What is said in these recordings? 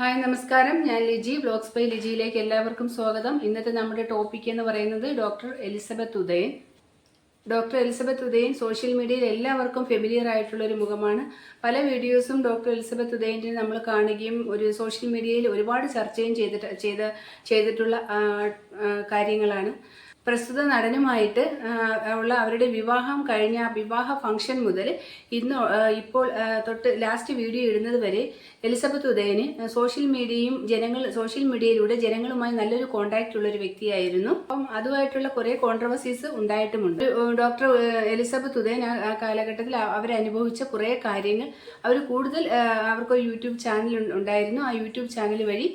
Hi നമസ്കാരം. ഞാൻ Liji. Blogs by ലിജിയിലേക്ക് എല്ലാവർക്കും സ്വാഗതം. ഇന്നത്തെ നമ്മുടെ ടോപ്പിക് എന്ന് പറയുന്നത് doctor Elizabeth Udayan. Doctor Elizabeth Udayan social മീഡിയയിൽ എല്ലാവർക്കും ഫെമിലിയർ ആയിട്ടുള്ള ഒരു മുഖമാണ്. പല വീഡിയോസും ഡോക്ടർ എലിസബത്ത് ഉദയന്റെ നമ്മൾ കാണുകയും ഒരു സോഷ്യൽ മീഡിയയിൽ ഒരുപാട് ചർച്ചയും ചെയ്തിട്ട് ചെയ്ത ചെയ്തിട്ടുള്ള കാര്യങ്ങളാണ്. പ്രസ്തുത നടനുമായിട്ട് ഉള്ള അവരുടെ വിവാഹം കഴിഞ്ഞ വിവാഹ ഫംഗ്ഷൻ മുതൽ ഇന്ന് ഇപ്പോൾ തൊട്ട് ലാസ്റ്റ് വീഡിയോ ഇടുന്നത് വരെ എലിസബത്ത് ഉദയന് സോഷ്യൽ മീഡിയയും ജനങ്ങൾ സോഷ്യൽ മീഡിയയിലൂടെ ജനങ്ങളുമായി നല്ലൊരു കോണ്ടാക്ട് ഉള്ള ഒരു വ്യക്തിയായിരുന്നു. അപ്പം അതുമായിട്ടുള്ള കുറേ കോൺട്രവേഴ്സീസ് ഉണ്ടായിട്ടുമുണ്ട്. ഡോക്ടർ എലിസബത്ത് ഉദയൻ ആ കാലഘട്ടത്തിൽ അവ- അവരനുഭവിച്ച കുറേ കാര്യങ്ങൾ അവർ കൂടുതൽ അവർക്ക് യൂട്യൂബ് ചാനൽ ഉണ്ടായിരുന്നു. ആ യൂട്യൂബ് ചാനൽ വഴി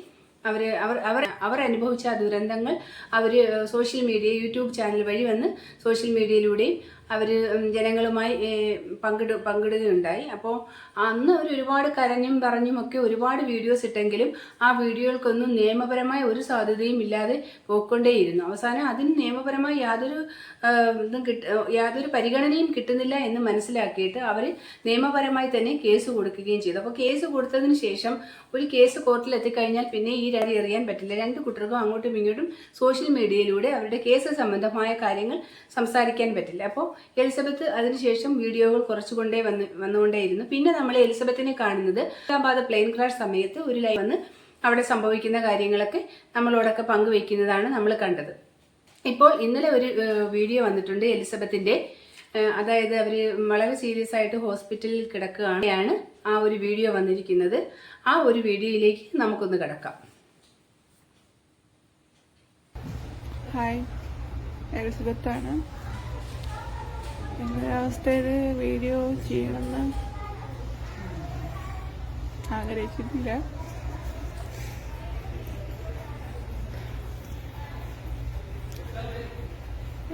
അവർ അവർ അവർ അവർ അനുഭവിച്ച ദുരന്തങ്ങൾ അവർ സോഷ്യൽ മീഡിയ യൂട്യൂബ് ചാനൽ വഴി വന്ന് സോഷ്യൽ മീഡിയയിലൂടെയും അവർ ജനങ്ങളുമായി പങ്കിട പങ്കിടുകയുണ്ടായി. അപ്പോൾ അന്ന് അവർ ഒരുപാട് കരഞ്ഞും പറഞ്ഞും ഒക്കെ ഒരുപാട് വീഡിയോസ് ഇട്ടെങ്കിലും ആ വീഡിയോകൾക്കൊന്നും നിയമപരമായ ഒരു സാധ്യതയും ഇല്ലാതെ പോയിക്കൊണ്ടേയിരുന്നു. അവസാനം അതിന് നിയമപരമായി യാതൊരു ഇതും കിട്ട യാതൊരു പരിഗണനയും കിട്ടുന്നില്ല എന്ന് മനസ്സിലാക്കിയിട്ട് അവർ നിയമപരമായി തന്നെ കേസ് കൊടുക്കുകയും ചെയ്തു. അപ്പോൾ കേസ് കൊടുത്തതിന് ശേഷം ഒരു കേസ് കോർട്ടിൽ എത്തിക്കഴിഞ്ഞാൽ പിന്നെ ഈ രതി എറിയാൻ പറ്റില്ല. രണ്ട് കുട്ടികൾക്കും അങ്ങോട്ടും ഇങ്ങോട്ടും സോഷ്യൽ മീഡിയയിലൂടെ അവരുടെ കേസ് സംബന്ധമായ കാര്യങ്ങൾ സംസാരിക്കാൻ പറ്റില്ല. അപ്പോൾ എലിസബത്ത് അതിനുശേഷം വീഡിയോകൾ കുറച്ചുകൊണ്ടേ വന്ന് വന്നുകൊണ്ടേയിരുന്നു. പിന്നെ നമ്മൾ എലിസബത്തിനെ കാണുന്നത് ഹൈദരാബാദ് പ്ലെയിൻ ക്രാഷ് സമയത്ത് ഒരു ലൈവ് വന്ന് അവിടെ സംഭവിക്കുന്ന കാര്യങ്ങളൊക്കെ നമ്മളോടൊക്കെ പങ്കുവെക്കുന്നതാണ് നമ്മൾ കണ്ടത്. ഇപ്പോൾ ഇന്നലെ ഒരു വീഡിയോ വന്നിട്ടുണ്ട് എലിസബത്തിന്റെ. അതായത് അവർ വളരെ സീരിയസ് ആയിട്ട് ഹോസ്പിറ്റലിൽ കിടക്കുകയാണ് ആ ഒരു വീഡിയോ വന്നിരിക്കുന്നത്. ആ ഒരു വീഡിയോയിലേക്ക് നമുക്കൊന്ന് കിടക്കാം. ഹായ് എലിസബത്താണ്. എന്റെ അവസ്ഥയിൽ വീഡിയോ ചെയ്യണമെന്ന് ആഗ്രഹിച്ചിട്ടില്ല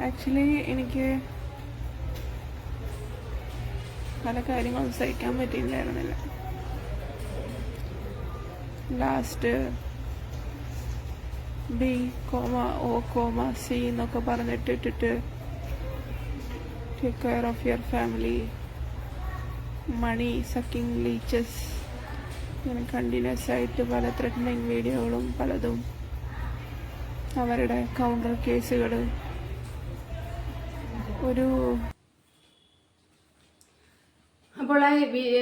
ആക്ച്വലി എനിക്ക് പല കാര്യങ്ങളും സഹിക്കാൻ പറ്റിയില്ലായിരുന്നില്ല last B comma O comma C എന്നൊക്കെ പറഞ്ഞിട്ട് ഇട്ടിട്ട് care of your family. Money sucking leeches. ഇങ്ങനെ കണ്ടിന്യൂസ് ആയിട്ട് പല ത്രെറ്റനിങ് വീഡിയോകളും പലതും അവരുടെ കൗണ്ടർ കേസുകൾ ഒരു അപ്പോൾ ആ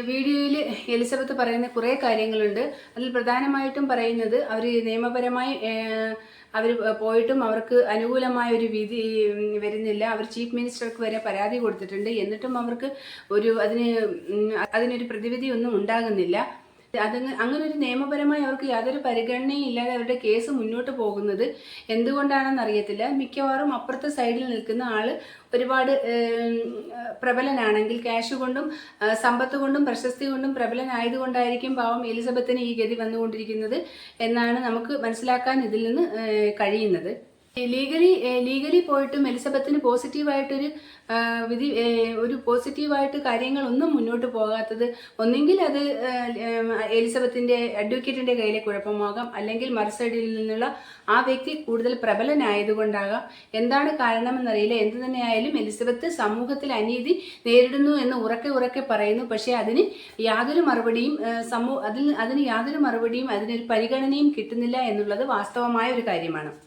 വീഡിയോയിൽ എലിസബത്ത് പറയുന്ന കുറേ കാര്യങ്ങളുണ്ട് അതിൽ പ്രധാനമായിട്ടും പറയുന്നത് അവർ നിയമപരമായി അവർ പോയിട്ടും അവർക്ക് അനുകൂലമായ ഒരു വിധി വരുന്നില്ല. അവർ ചീഫ് മിനിസ്റ്റർക്ക് വരെ പരാതി കൊടുത്തിട്ടുണ്ട്. എന്നിട്ടും അവർക്ക് ഒരു അതിന് അതിനൊരു പ്രതിവിധി ഒന്നും ഉണ്ടാകുന്നില്ല. അതങ്ങ് അങ്ങനെ ഒരു നിയമപരമായി അവർക്ക് യാതൊരു പരിഗണനയും ഇല്ലാതെ അവരുടെ കേസ് മുന്നോട്ട് പോകുന്നത് എന്തുകൊണ്ടാണെന്ന് അറിയത്തില്ല മിക്കവാറും അപ്പുറത്തെ സൈഡിൽ നിൽക്കുന്ന ആൾ ഒരുപാട് പ്രബലനാണെങ്കിൽ ക്യാഷ് കൊണ്ടും സമ്പത്ത് കൊണ്ടും പ്രശസ്തി കൊണ്ടും പ്രബലനായതുകൊണ്ടായിരിക്കും പാവം എലിസബത്തിന് ഈ ഗതി വന്നുകൊണ്ടിരിക്കുന്നത് എന്നാണ് നമുക്ക് മനസ്സിലാക്കാൻ ഇതിൽ നിന്ന് കഴിയുന്നത്. ലീഗലി ലീഗലി പോയിട്ടും എലിസബത്തിന് പോസിറ്റീവായിട്ടൊരു വിധി ഒരു പോസിറ്റീവായിട്ട് കാര്യങ്ങളൊന്നും മുന്നോട്ട് പോകാത്തത് ഒന്നെങ്കിൽ അത് എലിസബത്തിന്റെ അഡ്വക്കേറ്റിന്റെ കയ്യിലെ കുഴപ്പമാകാം. അല്ലെങ്കിൽ മറുസൈഡിൽ നിന്നുള്ള ആ വ്യക്തി കൂടുതൽ പ്രബലനായതുകൊണ്ടാകാം. എന്താണ് കാരണമെന്നറിയില്ല. എന്ത് തന്നെയായാലും എലിസബത്ത് സമൂഹത്തിൽ അനീതി നേരിടുന്നു എന്ന് ഉറക്കെ ഉറക്കെ പറയുന്നു. പക്ഷേ അതിന് യാതൊരു മറുപടിയും സമൂഹ അതിൽ അതിന് യാതൊരു മറുപടിയും അതിനൊരു പരിഗണനയും കിട്ടുന്നില്ല എന്നുള്ളത് വാസ്തവമായ ഒരു കാര്യമാണ്.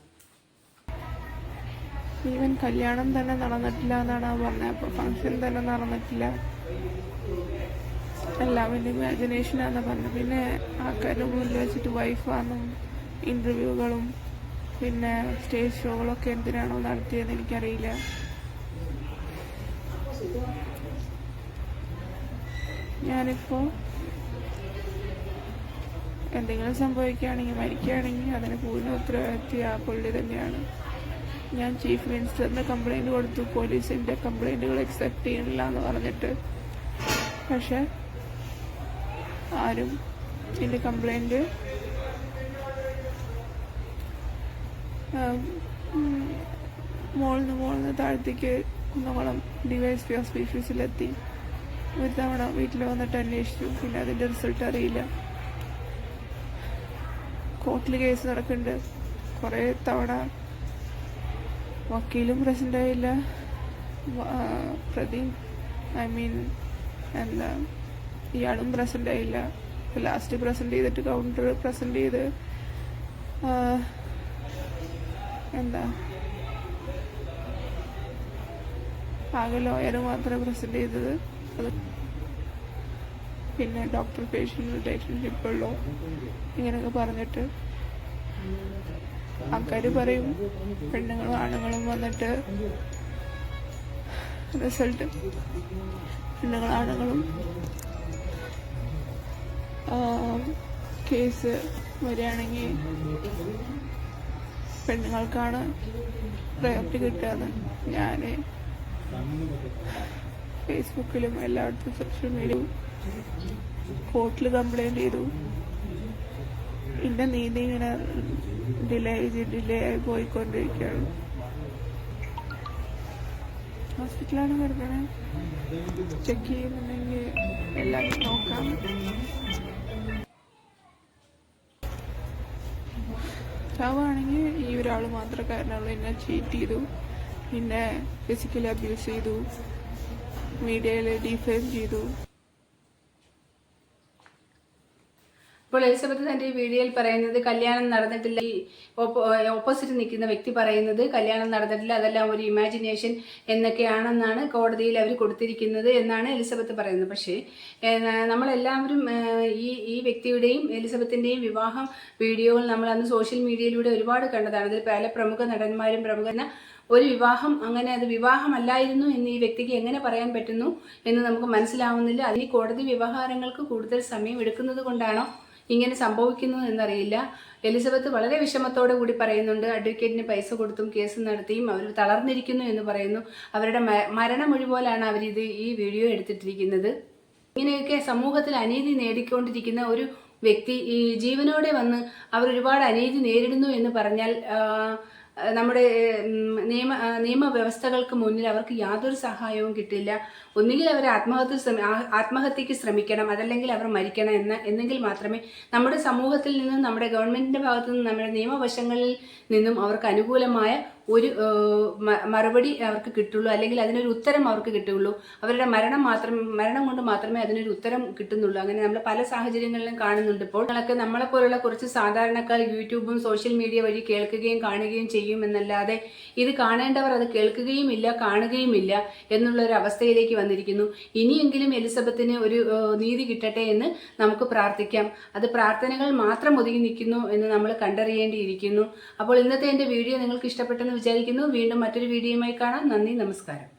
ഈവൻ കല്യാണം തന്നെ നടന്നിട്ടില്ല എന്നാണ് അവൻ പറഞ്ഞത്. അപ്പോൾ ഫങ്ഷൻ തന്നെ നടന്നിട്ടില്ല. എല്ലാം എന്റെ ഇമാജിനേഷനാന്ന് പറഞ്ഞത്. പിന്നെ ആൾക്കാരുടെ മുന്നിൽ വെച്ചിട്ട് വൈഫാന്നും ഇന്റർവ്യൂകളും പിന്നെ സ്റ്റേജ് ഷോകളൊക്കെ എന്തിനാണോ നടത്തിയതെന്ന് എനിക്കറിയില്ല. ഞാനിപ്പോൾ എന്തെങ്കിലും സംഭവിക്കുകയാണെങ്കിൽ മരിക്കുകയാണെങ്കിൽ അതിന് പൂർണ ഉത്തരവാദിത്തി ആ പുള്ളി തന്നെയാണ്. ഞാൻ ചീഫ് മിനിസ്റ്ററിന് കംപ്ലൈന്റ് കൊടുത്തു. പോലീസിന്റെ കംപ്ലൈന്റുകൾ അക്സെപ്റ്റ് ചെയ്യണില്ല എന്ന് പറഞ്ഞിട്ട്. പക്ഷെ ആരും എന്റെ കംപ്ലൈന്റ് മോളിന്ന് മോളിന്ന് താഴത്തേക്ക് കുന്നകുളം ഡിവൈസ് പി ഓഫീസിലെത്തി ഒരു തവണ വീട്ടിൽ വന്നിട്ട് അന്വേഷിച്ചു. പിന്നെ അതിന്റെ റിസൾട്ട് അറിയില്ല. കോർട്ടിൽ കേസ് നടക്കുന്നുണ്ട് കുറേ തവണ വക്കീലും പ്രസന്റായില്ല പ്രതി ഐ മീൻ എന്താ ഇയാളും പ്രസന്റ് ആയില്ല ലാസ്റ്റ് പ്രസന്റ് ചെയ്തിട്ട് കൗണ്ടർ പ്രസന്റ് ചെയ്ത് എന്താ ആകെ ലോയർ മാത്രമേ പ്രസന്റ് ചെയ്തത്. അത് പിന്നെ ഡോക്ടർ പേഷ്യന്റ് റിലേഷൻഷിപ്പുള്ളൂ ഇങ്ങനെയൊക്കെ പറഞ്ഞിട്ട്. ആൾക്കാർ പറയും പെണ്ണുങ്ങളും ആണുങ്ങളും വന്നിട്ട് റിസൾട്ട് പെണ്ണുങ്ങളും ആണുങ്ങളും കേസ് വരികയാണെങ്കിൽ പെണ്ണുങ്ങൾക്കാണ് പ്രയോറിറ്റി കിട്ടുകയെന്ന് ഞാൻ ഫേസ്ബുക്കിലും എല്ലായിടത്തും സോഷ്യൽ മീഡിയയും കോർട്ടിൽ കംപ്ലൈന്റ് ചെയ്തു. എന്റെ നീതി ഇങ്ങനെ ഡിലേ ചെയ്ത് ഡിലേ ആയി പോയിക്കൊണ്ടിരിക്കുകയാണ്. ഹോസ്പിറ്റലാണ് കിടക്കണേ ചെക്ക് ചെയ്യുന്നുണ്ടെങ്കിൽ എല്ലാം നോക്കാം. ണെങ്കിൽ ഈ ഒരാൾ മാത്രം കാരണമുള്ളൂ. എന്നെ ചീറ്റ് ചെയ്തു. പിന്നെ ഫിസിക്കലി അബ്യൂസ് ചെയ്തു. മീഡിയയിൽ ഡിഫെയിം ചെയ്തു. ഇപ്പോൾ എലിസബത്ത് തന്റെ ഈ വീഡിയോയിൽ പറയുന്നത് കല്യാണം നടന്നിട്ടില്ല ഈ ഓപ്പോസിറ്റ് നിൽക്കുന്ന വ്യക്തി പറയുന്നത് കല്യാണം നടന്നിട്ടില്ല അതെല്ലാം ഒരു ഇമാജിനേഷൻ എന്നൊക്കെയാണെന്നാണ് കോടതിയിൽ അവർ കൊടുത്തിരിക്കുന്നത് എന്നാണ് എലിസബത്ത് പറയുന്നത്. പക്ഷേ നമ്മളെല്ലാവരും ഈ ഈ വ്യക്തിയുടെയും എലിസബത്തിന്റെയും വിവാഹം വീഡിയോകൾ നമ്മൾ അന്ന് സോഷ്യൽ മീഡിയയിലൂടെ ഒരുപാട് കണ്ടതാണ്. അതിൽ പല പ്രമുഖ നടന്മാരും പ്രമുഖ ഒരു വിവാഹം അങ്ങനെ അത് വിവാഹമല്ലായിരുന്നു എന്ന് ഈ വ്യക്തിക്ക് എങ്ങനെ പറയാൻ പറ്റുന്നു എന്ന് നമുക്ക് മനസ്സിലാവുന്നില്ല. അതിന് കോടതി വ്യവഹാരങ്ങൾക്ക് കൂടുതൽ സമയം എടുക്കുന്നത് കൊണ്ടാണോ ഇങ്ങനെ സംഭവിക്കുന്നു എന്നറിയില്ല. എലിസബത്ത് വളരെ വിഷമത്തോടെ കൂടി പറയുന്നുണ്ട് അഡ്വക്കേറ്റിന് പൈസ കൊടുത്തും കേസ് നടത്തിയും അവർ തളർന്നിരിക്കുന്നു എന്ന് പറയുന്നു. അവരുടെ മരണമൊഴി പോലാണ് അവരിത് ഈ വീഡിയോ എടുത്തിട്ടിരിക്കുന്നത്. ഇങ്ങനെയൊക്കെ സമൂഹത്തിൽ അനീതി നേടിക്കൊണ്ടിരിക്കുന്ന ഒരു വ്യക്തി ഈ ജീവനോടെ വന്ന് അവർ ഒരുപാട് അനീതി നേരിടുന്നു എന്ന് പറഞ്ഞാൽ നമ്മുടെ നിയമ നിയമവ്യവസ്ഥകൾക്ക് മുന്നിൽ അവർക്ക് യാതൊരു സഹായവും കിട്ടില്ല. ഒന്നുകിൽ അവർ ആത്മഹത്യ ആത്മഹത്യക്ക് ശ്രമിക്കണം അതല്ലെങ്കിൽ അവർ മരിക്കണം എന്ന എന്നെങ്കിൽ മാത്രമേ നമ്മുടെ സമൂഹത്തിൽ നിന്നും നമ്മുടെ ഗവൺമെന്റിന്റെ ഭാഗത്തു നിന്നും നമ്മുടെ നിയമവശങ്ങളിൽ നിന്നും അവർക്ക് അനുകൂലമായ ഒരു മറുപടി അവർക്ക് കിട്ടുള്ളൂ അല്ലെങ്കിൽ അതിനൊരു ഉത്തരം അവർക്ക് കിട്ടുള്ളൂ. അവരുടെ മരണം മാത്രം മരണം കൊണ്ട് മാത്രമേ അതിനൊരു ഉത്തരം കിട്ടുന്നുള്ളൂ. അങ്ങനെ നമ്മൾ പല സാഹചര്യങ്ങളിലും കാണുന്നുണ്ട് ഇപ്പോൾ. നിങ്ങളൊക്കെ നമ്മളെ പോലുള്ള കുറച്ച് സാധാരണക്കാർ യൂട്യൂബും സോഷ്യൽ മീഡിയ വഴി കേൾക്കുകയും കാണുകയും ചെയ്യും എന്നല്ലാതെ ഇത് കാണേണ്ടവർ അത് കേൾക്കുകയും ഇല്ല കാണുകയും ഇല്ല എന്നുള്ള ഒരു അവസ്ഥയിലേക്ക് വന്നിരിക്കുന്നു. ഇനിയെങ്കിലും എലിസബത്തിന് ഒരു നീതി കിട്ടട്ടെ എന്ന് നമുക്ക് പ്രാർത്ഥിക്കാം. അത് പ്രാർത്ഥനകൾ മാത്രം ഒതുങ്ങി നിൽക്കുന്നു എന്ന് നമ്മൾ കണ്ടറിയേണ്ടിയിരിക്കുന്നു. അപ്പോൾ ഇന്നത്തെ എന്റെ വീഡിയോ നിങ്ങൾക്ക് ഇഷ്ടപ്പെട്ടെന്ന് വിചാരിക്കുന്നു. വീണ്ടും മറ്റൊരു വീഡിയോയുമായി കാണാം. നന്ദി നമസ്കാരം.